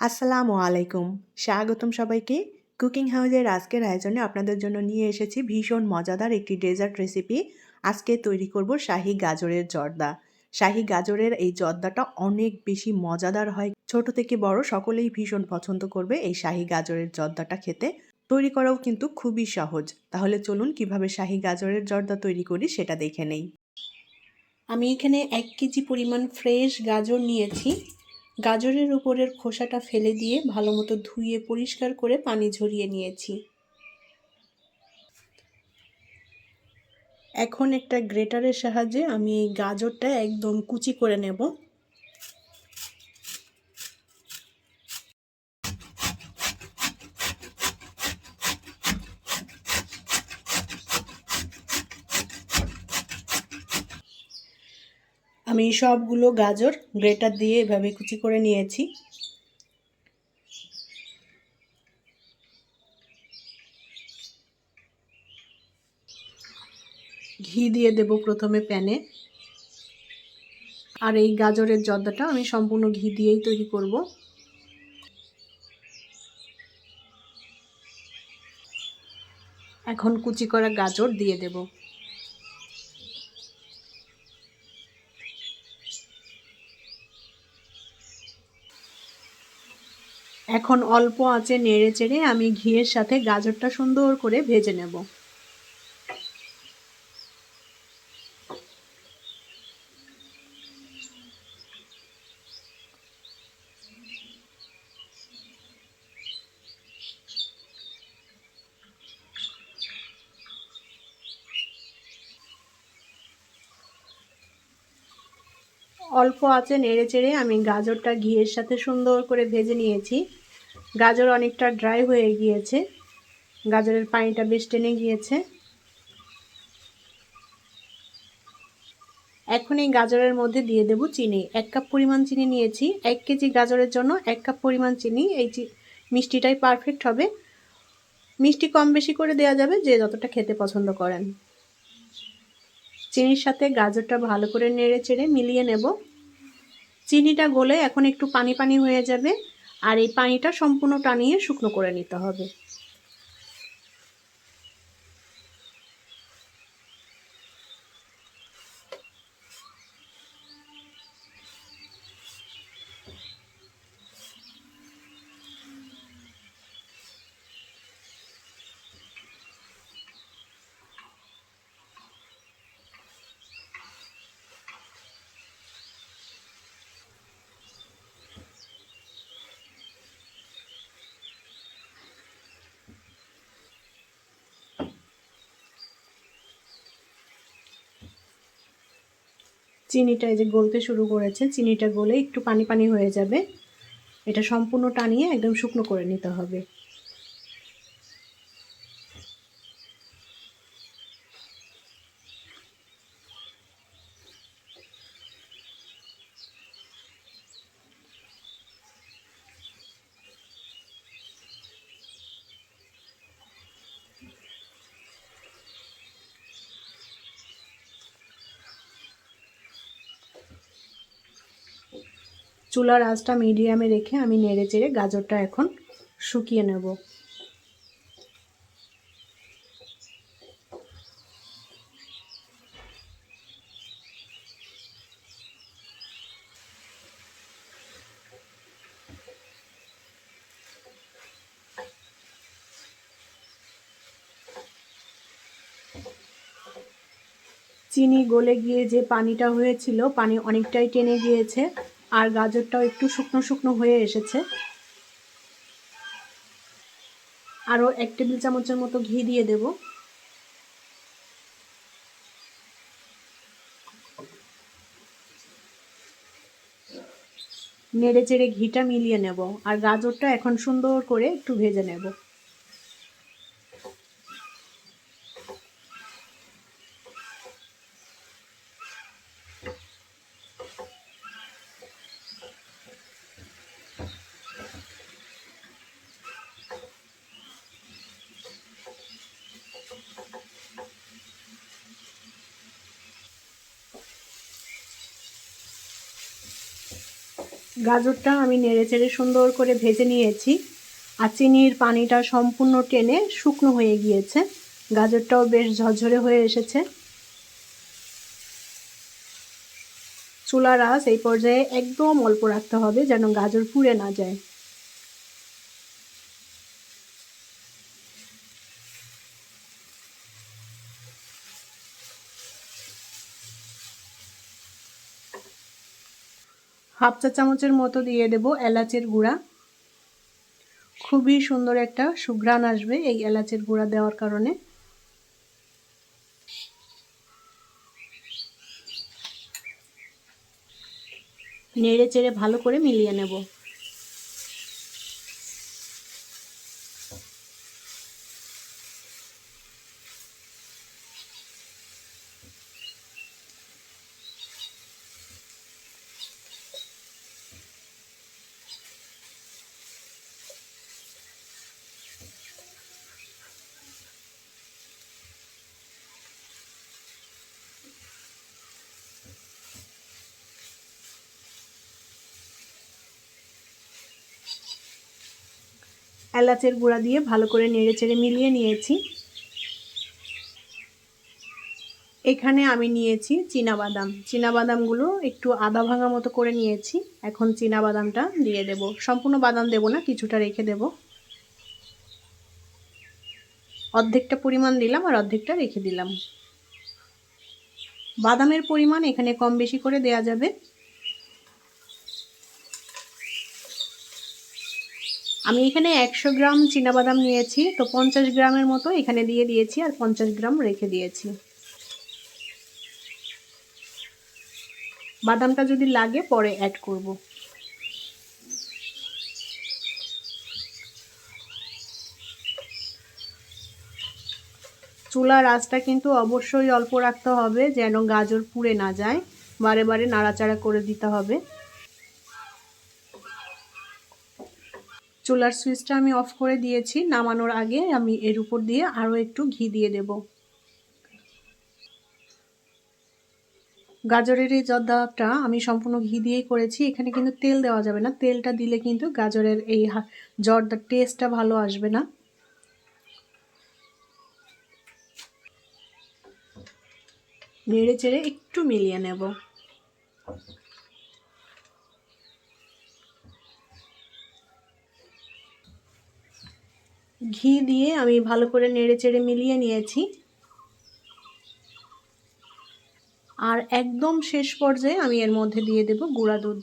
আসসালামু আলাইকুম। স্বাগতম সবাইকে। কুকিং হাউজের আজকের আয়োজনে আপনাদের জন্য নিয়ে এসেছি ভীষণ মজাদার একটি ডেজার্ট রেসিপি। আজকে তৈরি করব শাহি গাজরের জর্দা। শাহি গাজরের এই জর্দাটা অনেক বেশি মজাদার হয়। ছোট থেকে বড় সকলেই ভীষণ পছন্দ করবে এই শাহি গাজরের জর্দাটা খেতে। তৈরি করাও কিন্তু খুবই সহজ। তাহলে চলুন কীভাবে শাহি গাজরের জর্দা তৈরি করি সেটা দেখে নেই। আমি এখানে এক কেজি পরিমাণ ফ্রেশ গাজর নিয়েছি। গাজরের উপরের খোসাটা ফেলে দিয়ে ভালো মতো ধুয়ে পরিষ্কার করে পানি ঝরিয়ে নিয়েছি। এখন একটা গ্রেটারের সাহায্যে আমি এই গাজরটা একদম কুচি করে নেব। আমি সবগুলো গাজর গ্রেটার দিয়ে এভাবে কুচি করে নিয়েছি। ঘি দিয়ে দেব প্রথমে প্যানে। আর এই গাজরের জর্দাটা আমি সম্পূর্ণ ঘি দিয়েই তৈরি করব। এখন কুচি করা গাজর দিয়ে দেবো। এখন অল্প আঁচে নেড়ে চেড়ে আমি ঘিয়ের সাথে গাজরটা সুন্দর করে ভেজে নেব। অল্প আঁচে নেড়ে চেড়ে আমি গাজরটা ঘিয়ের সাথে সুন্দর করে ভেজে নিয়েছি। গাজর অনেকটা ড্রাই হয়ে গিয়েছে। গাজরের পানিটা বেশ টেনে গিয়েছে। এখন এই গাজরের মধ্যে দিয়ে দেব চিনি। এক কাপ পরিমাণ চিনি নিয়েছি। এক কেজি গাজরের জন্য এক কাপ পরিমাণ চিনি। এই মিষ্টিটাই পারফেক্ট হবে। মিষ্টি কম বেশি করে দেওয়া যাবে যে যতটা খেতে পছন্দ করেন। চিনির সাথে গাজরটা ভালো করে নেড়ে চেড়ে মিলিয়ে নেব। চিনিটা গলে এখন একটু পানি পানি হয়ে যাবে, আর এই পানিটা সম্পূর্ণ টানিয়ে শুকনো করে নিতে হবে। চিনিটা এই যে গলতে শুরু করেছে, চিনিটা গলে একটু পানি পানি হয়ে যাবে। এটা সম্পূর্ণ টানিয়ে একদম শুকনো করে নিতে হবে। চুলার আঁচটা মিডিয়ামে রেখে আমি নেড়ে চেড়ে গাজরটা এখন শুকিয়ে নেব। চিনি গলে গিয়ে যে পানিটা হয়েছিল, পানি অনেকটাই টেনে গিয়েছে। আর গাজরটাও একটু শুকনো শুকনো হয়ে এসেছে। আরও এক টেবিল চামচের মতো ঘি দিয়ে দেব। নেড়ে চেড়ে ঘিটা মিলিয়ে নেব। আর গাজরটা এখন সুন্দর করে একটু ভেজে নেব। গাজরটা আমি নেড়ে চেড়ে সুন্দর করে ভেজে নিয়েছি আর চিনির পানিটা সম্পূর্ণ টেনে শুকনো হয়ে গিয়েছে। গাজরটাও বেশ ঝরঝরে হয়ে এসেছে। চুলার আঁচ এই পর্যায়ে একদম অল্প রাখতে হবে যেন গাজর পুড়ে না যায়। হাফ চা চামচের মতো দিয়ে দেব এলাচের গুঁড়া। খুবই সুন্দর একটা সুঘ্রাণ আসবে এই এলাচের গুঁড়া দেওয়ার কারণে। নেড়ে চেড়ে ভালো করে মিলিয়ে নেব। এলাচের গুঁড়া দিয়ে ভালো করে নেড়ে চেড়ে মিলিয়ে নিয়েছি। এখানে আমি নিয়েছি বাদাম বাদামগুলো একটু আদা ভাঙা মতো করে নিয়েছি। এখন বাদামটা দিয়ে দেব। সম্পূর্ণ বাদাম দেব না, কিছুটা রেখে দেব। অর্ধেকটা পরিমাণ দিলাম আর অর্ধেকটা রেখে দিলাম। বাদামের পরিমাণ এখানে কম বেশি করে দেয়া যাবে। আমি এখানে একশো গ্রাম বাদাম নিয়েছি, তো পঞ্চাশ গ্রামের মতো এখানে দিয়ে দিয়েছি আর পঞ্চাশ গ্রাম রেখে দিয়েছি। বাদামটা যদি লাগে পরে অ্যাড করব। চুলার আঁচটা কিন্তু অবশ্যই অল্প রাখতে হবে যেন গাজর পুড়ে না যায়, বারে বারে নাড়াচাড়া করে দিতে হবে। চুলার সুইচটা আমি অফ করে দিয়েছি, নামানোর আগে আমি এর উপর দিয়ে আরও একটু ঘি দিয়ে দেব। গাজরের এই জর্দাটা আমি সম্পূর্ণ ঘি দিয়েই করেছি, এখানে কিন্তু তেল দেওয়া যাবে না, তেলটা দিলে কিন্তু গাজরের এই জর্দার টেস্টটা ভালো আসবে না। নেড়ে চেড়ে একটু মিলিয়ে নেব। ঘি দিয়ে আমি ভালো করে নেড়ে চেড়ে মিলিয়ে নিয়েছি। আর একদম শেষ পর্যায়ে আমি এর মধ্যে দিয়ে দেব গুঁড়া দুধ।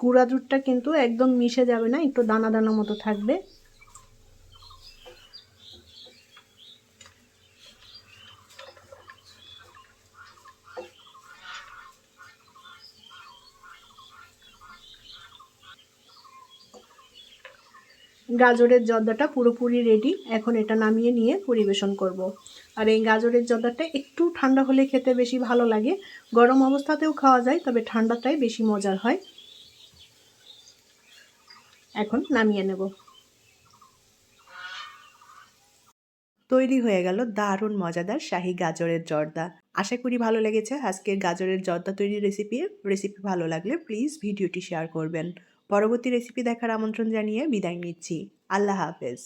গুঁড়া দুধটা কিন্তু একদম মিশে যাবে না, একটু দানা দানা মতো থাকবে। গাজরের জর্দাটা পুরোপুরি রেডি এখন এটা নামিয়ে নিয়ে পরিবেশন করব। আর এই গাজরের জর্দাটা একটু ঠান্ডা হলে খেতে বেশি ভালো লাগে। গরম অবস্থাতেও খাওয়া যায়, তবে ঠান্ডাটাই বেশি মজার হয়। এখন নামিয়ে নেব। তৈরি হয়ে গেল দারুণ মজাদার শাহী গাজরের জর্দা। আশা করি ভালো লেগেছে আজকের গাজরের জর্দা তৈরির রেসিপি রেসিপি ভালো লাগলে প্লিজ ভিডিওটি শেয়ার করবেন। পরবর্তী রেসিপি দেখার আমন্ত্রণ জানিয়ে বিদায় নিচ্ছি। আল্লাহ হাফেজ।